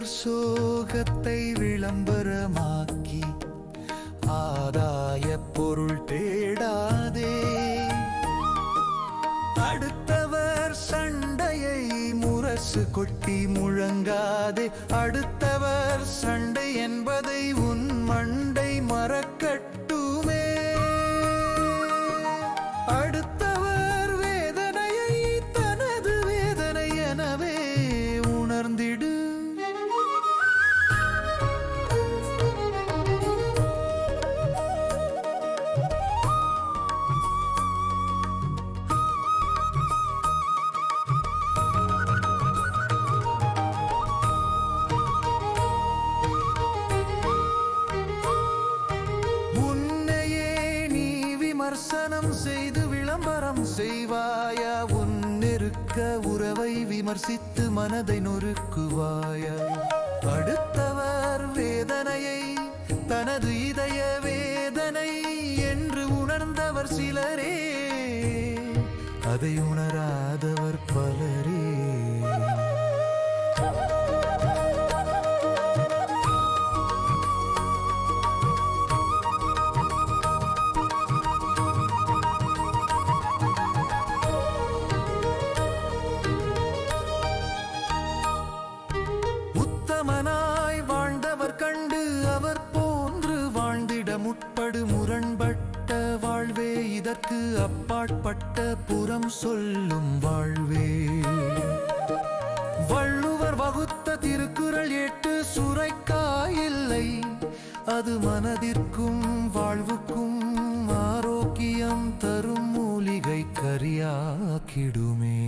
சிலர் சோகத்தை விளம்பரமாக்கி ஆதாய பொருள் தேடாதே. அடுத்தவர் சண்டையை முரசு கொட்டி முழங்காதே. அடுத்தவர் சண்டை என்பதை உன் மண்டை மறக்கட்டுமே. அடுத்த விமர்சனம் செய்து விளம்பரம் செய்வாயா? உன் நெருக்க உறவை விமர்சித்து மனதை நொறுக்குவாயா? அடுத்தவர் வேதனையை தனது இதய வேதனை என்று உணர்ந்தவர் சிலரே. அதை உணராதவர் பலரே. சமனாய் வாழ்ந்தவர் கண்டு அவர் போன்று வாழ்ந்திட முற்படு முரண்பட்ட வாழ்வே. இதற்கு அப்பாற்பட்ட புறம் சொல்லும் வாழ்வே. வள்ளுவர் வகுத்த திருக்குறள் எட்டு சுரைக்காயில்லை அது மனதிற்கும் வாழ்வுக்கும் ஆரோக்கியம் தரும் மூலிகை கரியாக்கிடுமே.